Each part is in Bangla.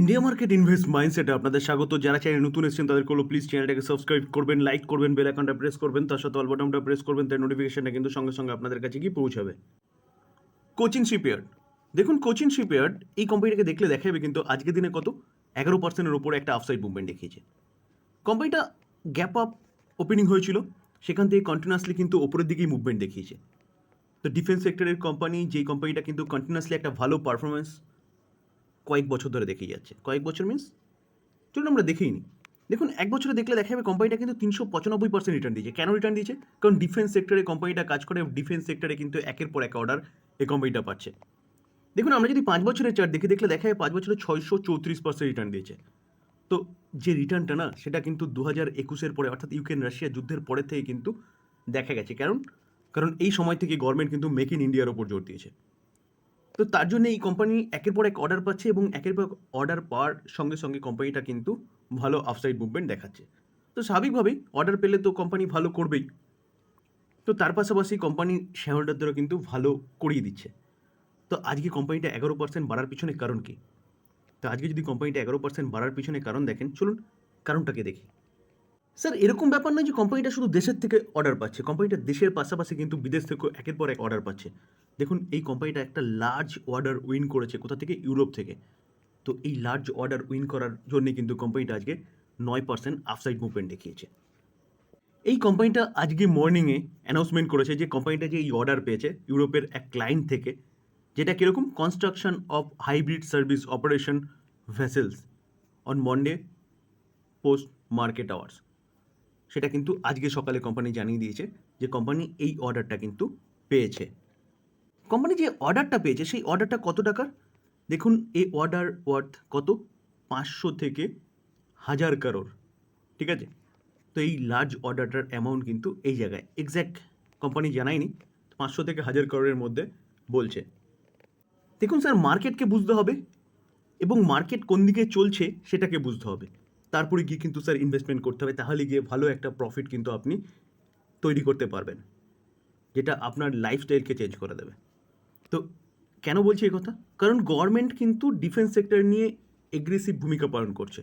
ইন্ডিয়া মার্কেট ইনভেস্ট মাইন্ডসেটে আপনাদের স্বাগত। যারা চ্যানেল নতুন এসেছেন তাদের কোনো প্লিজ চ্যানেলটাকে সাবস্ক্রাইব করবেন লাইক করবেন বেল আইকনটা প্রেস করবেন, তার সাথে অল বাটনটা প্রেস করবেন তার নোটিফিকেশনটা কিন্তু সঙ্গে সঙ্গে আপনাদের কাছে গিয়ে পৌঁছাবে। কোচিং শিপইয়ার্ড দেখুন কোচিং শিপইয়ার্ড এই কোম্পানিটাকে দেখলে দেখা যাবে কিন্তু আজকের দিনে কত? এগারো পার্সেন্টের ওপরে একটা আফসাইড মুভমেন্ট দেখিয়েছে। কোম্পানিটা গ্যাপ আপ ওপেনিং হয়েছিল, সেখান থেকে কন্টিনিউয়াসলি কিন্তু ওপরের দিকেই মুভমেন্ট দেখিয়েছে। তো ডিফেন্স সেক্টরের কোম্পানি যেই কোম্পানিটা কিন্তু কন্টিনিউয়াসলি একটা ভালো পারফরমেন্স কয়েক বছর ধরে দেখেই যাচ্ছে। কয়েক বছর মিন্স চলুন আমরা দেখেই নিই। দেখুন, এক বছরে দেখলে দেখা যাবে কোম্পানিটা কিন্তু তিনশো পঁচানব্বই পার্সেন্ট রিটার্ন দিয়েছে। কেন রিটার্ন দিয়েছে? কারণ ডিফেন্স সেক্টরে কোম্পানিটা কাজ করে ডিফেন্স সেক্টরে কিন্তু একের পর এক অর্ডার এই কোম্পানিটা পাচ্ছে। দেখুন, আমরা যদি পাঁচ বছরের চার্ট দেখি দেখলে দেখা যায় পাঁচ বছরে ছয়শো চৌত্রিশ পার্সেন্ট রিটার্ন দিয়েছে। তো যে রিটার্নটা না, সেটা কিন্তু দু হাজার একুশের পরে, অর্থাৎ ইউক্রেন রাশিয়া যুদ্ধের পরে থেকে কিন্তু দেখা গেছে। কারণ কারণ এই সময় থেকে গভর্নমেন্ট কিন্তু মেক ইন ইন্ডিয়ার ওপর জোর দিয়েছে। তো তার জন্য এই কোম্পানি একের পর এক অর্ডার পাচ্ছে এবং একের পর অর্ডার পাওয়ার সঙ্গে সঙ্গে কোম্পানিটা কিন্তু ভালো আফসাইড মুভমেন্ট দেখাচ্ছে। তো স্বাভাবিকভাবেই অর্ডার পেলে তো কোম্পানি ভালো করবেই। তো তার পাশাপাশি কোম্পানি শেয়ার হোল্ডারদেরও কিন্তু ভালো করিয়ে দিচ্ছে। তো আজকে কোম্পানিটা এগারো পার্সেন্ট বাড়ার পিছনে কারণ কী? তো আজকে যদি কোম্পানিটা এগারো পার্সেন্ট বাড়ার পিছনে কারণ দেখেন, চলুন কারণটাকে দেখি। স্যার, এরকম ব্যাপার নয় যে কোম্পানিটা শুধু দেশের থেকে অর্ডার পাচ্ছে কোম্পানিটা দেশের পাশাপাশি কিন্তু বিদেশ থেকেও একের পর এক অর্ডার পাচ্ছে। দেখুন, এই কোম্পানিটা একটা লার্জ অর্ডার উইন করেছে কোথা থেকে? ইউরোপ থেকে। তো এই লার্জ অর্ডার উইন করার জন্য কিন্তু কোম্পানিটা আজকে নয় পার্সেন্ট আফসাইড মুভমেন্ট দেখিয়েছে। এই কোম্পানিটা আজকে মর্নিংয়ে অ্যানাউন্সমেন্ট করেছে যে কোম্পানিটা যে এই অর্ডার পেয়েছে ইউরোপের এক ক্লায়েন্ট থেকে, যেটা কীরকম? Construction of hybrid service operation vessels on Monday post market hours সেটা কিন্তু আজকে সকালে কোম্পানি জানিয়ে দিয়েছে যে কোম্পানি এই অর্ডারটা কিন্তু পেয়েছে। কোম্পানি যে অর্ডারটা পেয়েছে, সেই অর্ডারটা কত টাকার? দেখুন, এই অর্ডার ওয়ার্থ কত? পাঁচশো থেকে হাজার কারোর, ঠিক আছে? তো এই লার্জ অর্ডারটার অ্যামাউন্ট কিন্তু এই জায়গায় এক্স্যাক্ট কোম্পানি জানায়নি, পাঁচশো থেকে হাজার করোড়ের মধ্যে বলছে। দেখুন স্যার মার্কেটকে বুঝতে হবে এবং মার্কেট কোন দিকে চলছে সেটাকে বুঝতে হবে। তারপরে গিয়ে কিন্তু স্যার ইনভেস্টমেন্ট করতে হবে, তাহলে গিয়ে ভালো একটা প্রফিট কিন্তু আপনি তৈরি করতে পারবেন, যেটা আপনার লাইফস্টাইলকে চেঞ্জ করে দেবে। তো কেন বলছি এই কথা? কারণ গভর্নমেন্ট কিন্তু ডিফেন্স সেক্টর নিয়ে এগ্রেসিভ ভূমিকা পালন করছে।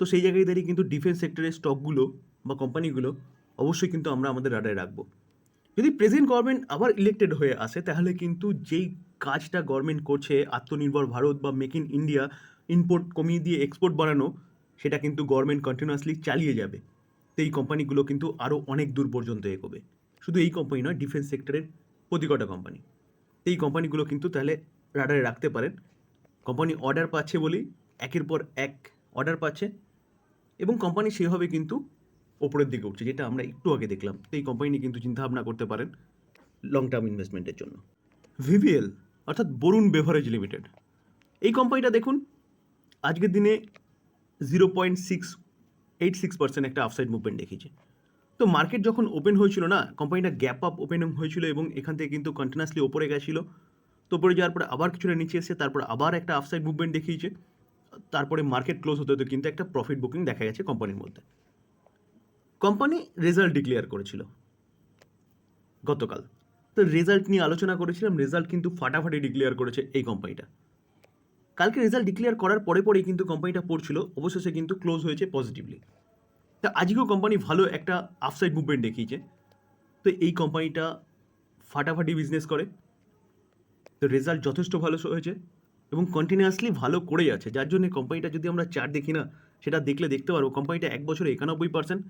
তো সেই জায়গায় দাঁড়িয়ে কিন্তু ডিফেন্স সেক্টরের স্টকগুলো বা কোম্পানিগুলো অবশ্যই কিন্তু আমরা আমাদের রাডারে রাখব। যদি প্রেজেন্ট গভর্নমেন্ট আবার ইলেক্টেড হয়ে আসে, তাহলে কিন্তু যেই কাজটা গভর্নমেন্ট করছে, আত্মনির্ভর ভারত বা মেক ইন ইন্ডিয়া ইম্পোর্ট কমিয়ে দিয়ে এক্সপোর্ট বাড়ানো, সেটা কিন্তু গভর্নমেন্ট কন্টিনিউয়াসলি চালিয়ে যাবে। তো এই কোম্পানিগুলো কিন্তু আরও অনেক দূর পর্যন্ত এগোবে। শুধু এই কোম্পানি নয় ডিফেন্স সেক্টরের প্রতিকটা কোম্পানি এই কোম্পানিগুলো কিন্তু তাহলে রাডারে রাখতে পারেন। কোম্পানি অর্ডার পাচ্ছে বলেই একের পর এক অর্ডার পাচ্ছে এবং কোম্পানি সেভাবে কিন্তু ওপরের দিকে উঠছে, যেটা আমরা একটু আগে দেখলাম। তো এই কোম্পানি নিয়ে কিন্তু চিন্তাভাবনা করতে পারেন লং টার্ম ইনভেস্টমেন্টের জন্য। ভিভিএল অর্থাৎ বরুণ বেভারেজ লিমিটেড এই কোম্পানিটা দেখুন, আজকের দিনে zero point six eight six percent একটা আফসাইড মুভমেন্ট দেখিয়েছে। তো মার্কেট যখন ওপেন হয়েছিল না কোম্পানিটা গ্যাপ আপ ওপেন হয়েছিল এবং এখান থেকে কিন্তু কন্টিনিউয়াসলি ওপরে গেছিল। তো ওপরে যাওয়ার পরে আবার কিছুটা নিচে এসে তারপর আবার একটা আফসাইড মুভমেন্ট দেখিয়েছে। তারপরে মার্কেট ক্লোজ হতে হতে কিন্তু একটা প্রফিট বুকিং দেখা গেছে কোম্পানির মধ্যে। কোম্পানি রেজাল্ট ডিক্লেয়ার করেছিল গতকাল। তো রেজাল্ট নিয়ে আলোচনা করেছিলাম রেজাল্ট কিন্তু ফাটাফাটি ডিক্লেয়ার করেছে এই কোম্পানিটা কালকে রেজাল্ট ডিক্লেয়ার করার পরে পরেই কিন্তু কোম্পানিটা পড়ছিল, অবশেষে কিন্তু ক্লোজ হয়েছে পজিটিভলি তা আজকেও কোম্পানি ভালো একটা আফসাইড মুভমেন্ট দেখিয়েছে। তো এই কোম্পানিটা ফাটাফাটি বিজনেস করে। তো রেজাল্ট যথেষ্ট ভালো হয়েছে এবং কন্টিনিউয়াসলি ভালো করে যাচ্ছে যার জন্য কোম্পানিটা যদি আমরা চার্ট দেখি না, সেটা দেখলে দেখতে পারব কোম্পানিটা এক বছরে একানব্বই পার্সেন্ট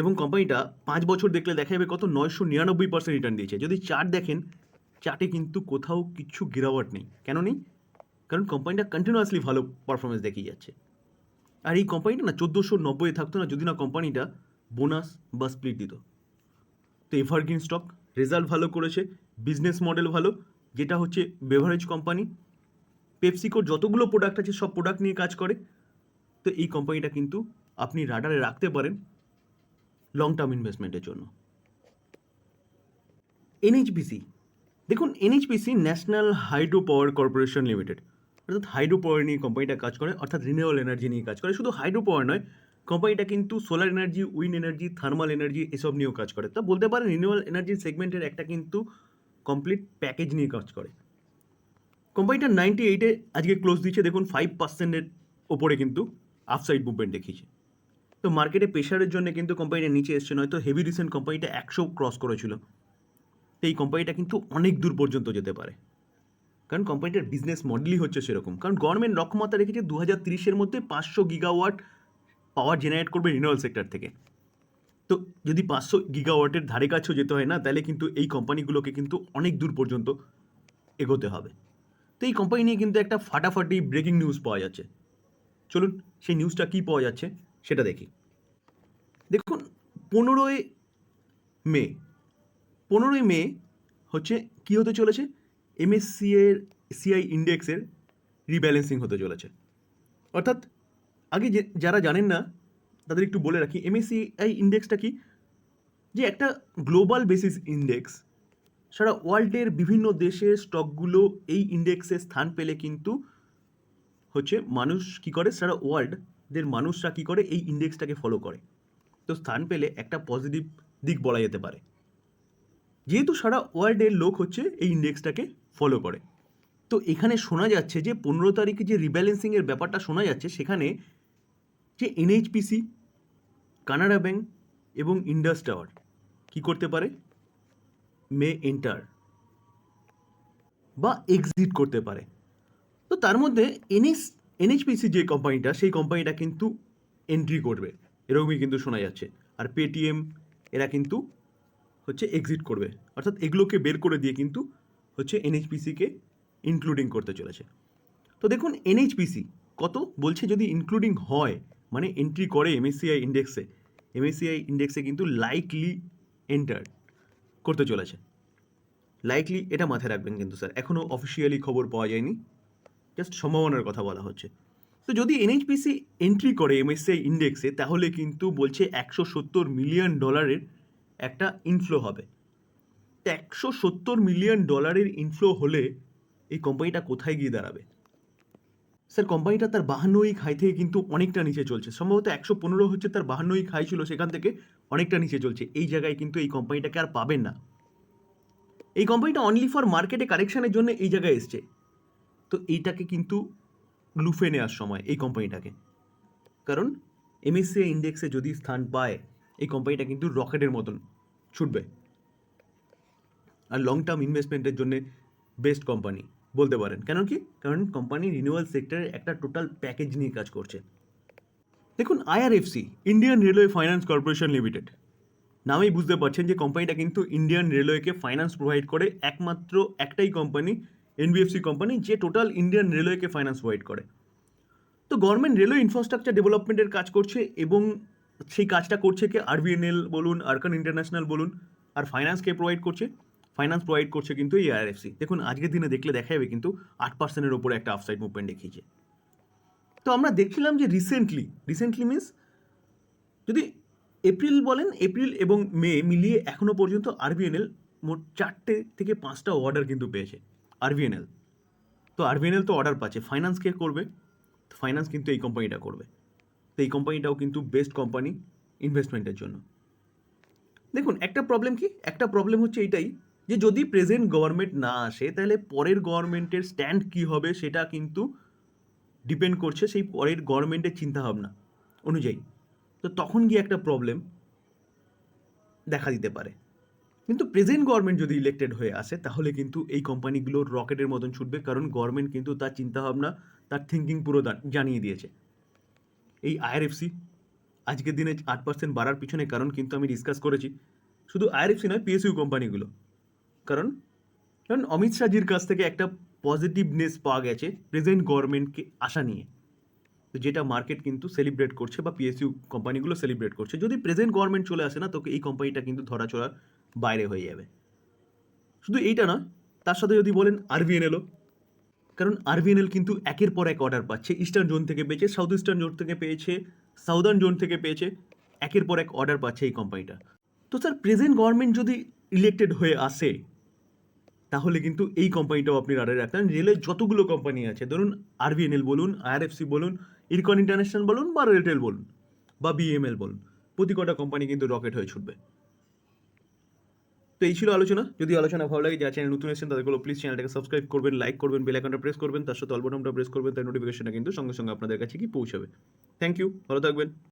এবং কোম্পানিটা পাঁচ বছর দেখলে দেখা যাবে কত নয়শো নিরানব্বই পার্সেন্ট রিটার্ন দিয়েছে। যদি চার্ট দেখেন চার্টে কিন্তু কোথাও কিছু গিরাওয়াট নেই। কেন নেই? কারণ কোম্পানিটা কন্টিনিউয়াসলি ভালো পারফরমেন্স দেখিয়ে যাচ্ছে। আর এই কোম্পানিটা না চোদ্দোশো নব্বই থাকতো না, যদি না কোম্পানিটা বোনাস বা স্প্লিট দিত। তো এভারগ্রিন স্টক রেজাল্ট ভালো করেছে বিজনেস মডেল ভালো, যেটা হচ্ছে বেভারেজ কোম্পানি পেপসিকোর যতগুলো প্রোডাক্ট আছে সব প্রোডাক্ট নিয়ে কাজ করে। তো এই কোম্পানিটা কিন্তু আপনি রাডারে রাখতে পারেন লং টার্ম ইনভেস্টমেন্টের জন্য। এনএইচপিসি দেখুন NHPC national hydro power corporation limited অর্থাৎ হাইড্রো পাওয়ার নিয়ে কোম্পানিটা কাজ করে, অর্থাৎ রিনিউয়েবল এনার্জি নিয়ে কাজ করে। শুধু হাইড্রো পাওয়ার নয় কোম্পানিটা কিন্তু solar energy wind energy thermal energy এসব নিয়েও কাজ করে। তা বলতে পারেন রিনিউয়েবল এনার্জি সেগমেন্টের একটা কিন্তু কমপ্লিট প্যাকেজ নিয়ে কাজ করে। কোম্পানিটা নাইনটি এইটে আজকে ক্লোজ দিচ্ছে দেখুন ফাইভ পার্সেন্টের ওপরে কিন্তু আপসাইড মুভমেন্ট দেখিয়েছে। তো মার্কেটে প্রেশারের জন্য কিন্তু কোম্পানিটা নিচে এসছে, নয়তো হেভি রিসেন্ট কোম্পানিটা একশো ক্রস করেছিল। তো এই কোম্পানিটা কিন্তু অনেক দূর পর্যন্ত যেতে পারে। কারণ কোম্পানিটার বিজনেস মডেলই হচ্ছে সেরকম। কারণ গভর্নমেন্ট লক্ষ্যমাত্রা রেখেছে দু হাজার তিরিশের মধ্যে পাঁচশো গিগাওয়াট পাওয়ার জেনারেট করবে রিনিউয়াল সেক্টর থেকে। তো যদি পাঁচশো গিগাওয়াটের ধারে কাছেও যেতে হয় না, তাহলে কিন্তু এই কোম্পানিগুলোকে কিন্তু অনেক দূর পর্যন্ত এগোতে হবে। তো এই কোম্পানি নিয়ে কিন্তু একটা ফাটাফাটি ব্রেকিং নিউজ পাওয়া যাচ্ছে। চলুন সেই নিউজটা কী পাওয়া যাচ্ছে সেটা দেখি। দেখুন, পনেরোই মে পনেরোই মে হচ্ছে কি হতে চলেছে? এমএসসি এর সিআই ইন্ডেক্সের রিব্যালেন্সিং হতে চলেছে। অর্থাৎ আগে যে, যারা জানেন না, তাদের একটু বলে রাখি এমএসসিআই ইন্ডেক্সটা কি? যে একটা গ্লোবাল বেসিস ইন্ডেক্স সারা ওয়ার্ল্ডের বিভিন্ন দেশের স্টকগুলো এই ইন্ডেক্সে স্থান পেলে কিন্তু হচ্ছে মানুষ কি করে? সারা ওয়ার্ল্ডদের মানুষরা কি করে? এই ইন্ডেক্সটাকে ফলো করে। তো স্থান পেলে একটা পজিটিভ দিক বলা যেতে পারে। যেহেতু সারা ওয়ার্ল্ডের লোক হচ্ছে এই ইন্ডেক্সটাকে ফলো করে। তো এখানে শোনা যাচ্ছে যে, পনেরো তারিখে যে রিব্যালেন্সিংয়ের ব্যাপারটা শোনা যাচ্ছে, সেখানে যে এনএইচপিসি কানাডা ব্যাংক এবং ইন্ডাস টাওয়ার কী করতে পারে? মে এন্টার বা এক্সিট করতে পারে। তো তার মধ্যে এনএস এনএইচপিসি যে কোম্পানিটা সেই কোম্পানিটা কিন্তু এন্ট্রি করবে। এরকমই কিন্তু শোনা যাচ্ছে। আর পেটিএম এরা কিন্তু হচ্ছে এক্সিট করবে। অর্থাৎ এগুলোকে বের করে দিয়ে কিন্তু হচ্ছে এনএইচপিসিকে ইনক্লুডিং করতে চলেছে। তো দেখুন এনএইচপিসি কত বলছে যদি ইনক্লুডিং হয় মানে এন্ট্রি করে এমএসসিআই ইন্ডেক্সে এমএসসিআই ইন্ডেক্সে কিন্তু লাইকলি এন্টার করতে চলেছে। লাইকলি এটা মাথায় রাখবেন কিন্তু স্যার এখনও অফিসিয়ালি খবর পাওয়া যায়নি জাস্ট সম্ভাবনার কথা বলা হচ্ছে। তো যদি এনএইচপিসি এন্ট্রি করে এমএসসিআই ইন্ডেক্সে তাহলে কিন্তু বলছে একশো সত্তর মিলিয়ন ডলারের একটা ইনফ্লো হবে। একশো সত্তর মিলিয়ন ডলারের ইনফ্লো হলে এই কোম্পানিটা কোথায় গিয়ে দাঁড়াবে? স্যার কোম্পানিটা তার বাহান্নই খাই থেকে কিন্তু অনেকটা নিচে চলছে। সম্ভবত একশো পনেরো হচ্ছে তার বাহান্নই খাই ছিল সেখান থেকে অনেকটা নিচে চলছে। এই জায়গায় কিন্তু এই কোম্পানিটাকে আর পাবেন না। এই কোম্পানিটা অনলি ফর মার্কেটে কারেকশানের জন্য এই জায়গায় এসছে। তো এইটাকে কিন্তু লুফে নেওয়ার সময় এই কোম্পানিটাকে কারণ এমএসসিআই ইন্ডেক্সে যদি স্থান পায়, এই কোম্পানিটা কিন্তু রকেটের মতন ছুটবে। আর লং টার্ম ইনভেস্টমেন্টের জন্য বেস্ট কোম্পানি বলতে পারেন। কেন কি? কারণ কোম্পানি রিনিউয়াল সেক্টরের একটা টোটাল প্যাকেজ নিয়ে কাজ করছে। দেখুন IRFC Indian railway finance corporation limited নামেই বুঝতে পারছেন যে কোম্পানিটা কিন্তু ইন্ডিয়ান রেলওয়েকে ফাইন্যান্স প্রোভাইড করে একমাত্র একটাই কোম্পানি এনবিএফসি কোম্পানি যে টোটাল ইন্ডিয়ান রেলওয়েকে ফাইন্যান্স প্রোভাইড করে। তো গভর্নমেন্ট রেলওয়ে ইনফ্রাস্ট্রাকচার ডেভেলপমেন্টের কাজ করছে এবং সেই কাজটা করছে কে আরবিএনএল বলুন আরকান ইন্টারন্যাশনাল বলুন, আর ফাইন্যান্স কে প্রোভাইড করছে। ফাইন্যান্স প্রোভাইড করছে কিন্তু এই আইআরএফসি দেখুন, আজকের দিনে দেখলে দেখা যাবে কিন্তু আট পার্সেন্টের ওপরে একটা আফসাইড মুভমেন্ট দেখিয়েছে। তো আমরা দেখছিলাম যে রিসেন্টলি রিসেন্টলি মিন্স যদি এপ্রিল বলেন এপ্রিল এবং মে মিলিয়ে এখনও পর্যন্ত আরবিএনএল মোট চারটে থেকে পাঁচটা অর্ডার কিন্তু পেয়েছে আরবিএনএল তো আরবিএনএল তো অর্ডার পাচ্ছে ফাইন্যান্স কে করবে ফাইন্যান্স কিন্তু এই কোম্পানিটা করবে। তো এই কোম্পানিটাও কিন্তু বেস্ট কোম্পানি ইনভেস্টমেন্টের জন্য। দেখুন, একটা প্রবলেম কি? একটা প্রবলেম হচ্ছে এইটাই যে যদি প্রেজেন্ট গভর্নমেন্ট না আসে, তাহলে পরের গভর্নমেন্টের স্ট্যান্ড কী হবে সেটা কিন্তু ডিপেন্ড করছে সেই পরের গভর্নমেন্টের চিন্তাভাবনা অনুযায়ী। তো তখন গিয়ে একটা প্রবলেম দেখা দিতে পারে। কিন্তু প্রেজেন্ট গভর্নমেন্ট যদি ইলেক্টেড হয়ে আসে, তাহলে কিন্তু এই কোম্পানিগুলো রকেটের মতন ছুটবে, কারণ গভর্নমেন্ট কিন্তু তার চিন্তাভাবনা, তার থিঙ্কিং পুরো জানিয়ে দিয়েছে। এই আইআরএফসি আজকের দিনে আট পার্সেন্ট বাড়ার পিছনে কারণ কিন্তু আমি ডিসকাস করেছি। শুধু আইআরএফসি নয় পিএসইউ কোম্পানিগুলো কারণ কারণ অমিত শাহজির কাছ থেকে একটা পজিটিভনেস পাওয়া গেছে প্রেজেন্ট গভর্নমেন্টকে আশা নিয়ে। তো যেটা মার্কেট কিন্তু সেলিব্রেট করছে বা পিএসইউ কোম্পানিগুলো সেলিব্রেট করছে। যদি প্রেজেন্ট গভর্নমেন্ট চলে আসে না, তোকে এই কোম্পানিটা কিন্তু ধরাছোড়ার বাইরে হয়ে যাবে। শুধু এইটা না তার সাথে যদি বলেন আরবিএনএলও কারণ আরবিএনএল কিন্তু একের পর এক অর্ডার পাচ্ছে। ইস্টার্ন জোন থেকে পেয়েছে সাউথ ইস্টার্ন জোন থেকে পেয়েছে সাউদার্ন জোন থেকে পেয়েছে, একের পর এক অর্ডার পাচ্ছে এই কোম্পানিটা তো স্যার প্রেজেন্ট গভর্নমেন্ট যদি ইলেক্টেড হয়ে আসে তাহলে কিন্তু এই কোম্পানিটাও আপনি রাডারে রাখতেন রেলের যতগুলো কোম্পানি আছে, ধরুন আরবিএনএল বলুন আইআরএফসি বলুন ইরকন ইন্টারন্যাশনাল বলুন বা রেলটেল বলুন বা বিএমএল বলুন, প্রতি কটা কোম্পানি কিন্তু রকেট হয়ে ছুটবে। তো এই ছিল আলোচনা। যদি আলোচনা ভালো লাগে, যারা চ্যানেল নতুন এসেছেন তাদেরগুলো প্লিজ চ্যানেলটাকে সাবস্ক্রাইব করবেন লাইক করবেন বেল আইকনটা প্রেস করবেন, তার সাথে অল বাটনটা প্রেস করবেন, তার নোটিফিকেশনটা কিন্তু সঙ্গে সঙ্গে আপনাদের কাছে কি পৌঁছাবে। থ্যাংক ইউ ভালো থাকবেন।